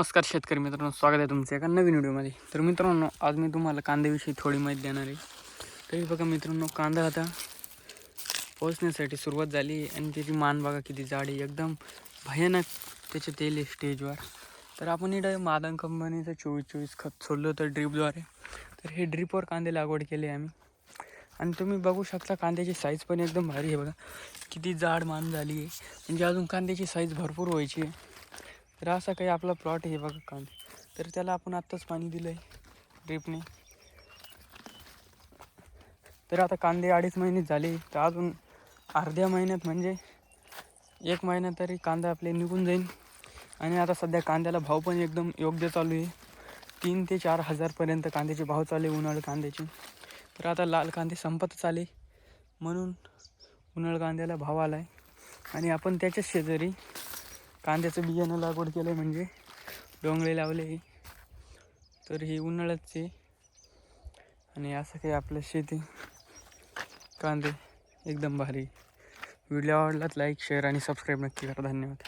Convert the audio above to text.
नमस्कार शेतकरी मित्रांनो स्वागत आहे तुमचं एका नवीन व्हिडिओमध्ये. तर मित्रांनो आज मी तुम्हाला कांद्याविषयी थोडी माहिती देणार आहे. तरी बघा मित्रांनो कांदा आता पोचण्यासाठी सुरुवात झाली आहे आणि त्याची मान बघा किती जाड आहे. एकदम भयानक त्याचे तेल आहे स्टेजवर. तर आपण इथं मादन कंपनीचं चोवीस चोवीस खत सोडलं होतं ड्रीपद्वारे. तर हे ड्रीपवर कांदे लागवड केली आहे आम्ही. आणि तुम्ही बघू शकता कांद्याची साईज पण एकदम भारी आहे बघा. किती जाड मान झाली आहे. म्हणजे अजून कांद्याची साईज भरपूर व्हायची आहे. तर असा काही आपला प्लॉट आहे बघा कांदे. तर त्याला आपण आत्ताच पाणी दिलं आहे ड्रिपने तर आता कांदे अडीच महिने झाले तर अजून अर्ध्या महिन्यात म्हणजे एक महिना तरी कांदा आपले निघून जाईल. आणि आता सध्या कांद्याला भाव पण एकदम योग्य चालू आहे. तीन ते चार हजारपर्यंत कांद्याचे भाव चालू आहे उन्हाळ कांद्याचे. तर आता लाल कांदे संपतच आले म्हणून उन्हाळ कांद्याला भाव आला आहे आणि आपण त्याच्याच शेजारी कांद्याचं बियाणं लागवड केलं म्हणजे डोंगळे लावले तर हे उन्हाळ्याचे आणि असं काही आपलं शेती कांदे एकदम भारी. व्हिडिओ आवडलात लाईक शेअर आणि सबस्क्राईब नक्की करा. धन्यवाद.